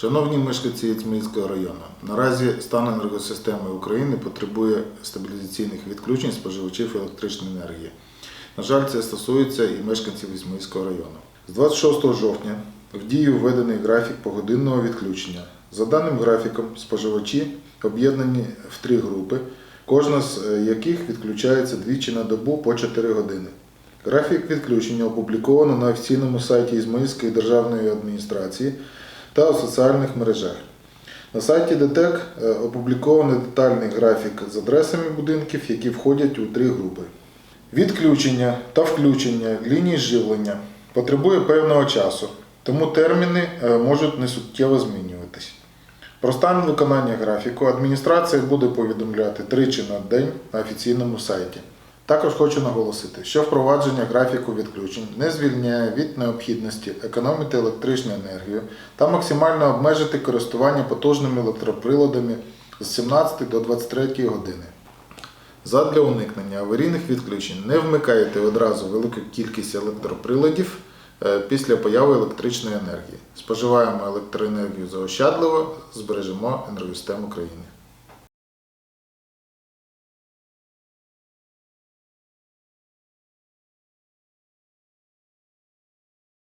Шановні мешканці Яцминського району, наразі стан енергосистеми України потребує стабілізаційних відключень споживачів електричної енергії. На жаль, це стосується і мешканців Ізмаїльського району. З 26 жовтня в дію введений графік погодинного відключення. За даним графіком, споживачі об'єднані в три групи, кожна з е, яких відключається двічі на добу по 4 години. Графік відключення опубліковано на офіційному сайті Ізмаїльської державної адміністрації та у соціальних мережах. На сайті ДТЕК е, опублікований детальний графік з адресами будинків, які входять у три групи. Відключення та включення ліній живлення потребує певного часу, тому терміни е, можуть несуттєво змінюватись. Про стан виконання графіку адміністрація буде повідомляти тричі на день на офіційному сайті. Також хочу наголосити, що впровадження графіку відключень не звільняє від необхідності економити електричну енергію та максимально обмежити користування потужними електроприладами з 17 до 23 години. Задля уникнення аварійних відключень не вмикайте одразу велику кількість електроприладів е, після появи електричної енергії. Споживаємо електроенергію заощадливо, збережемо енергосистему країни.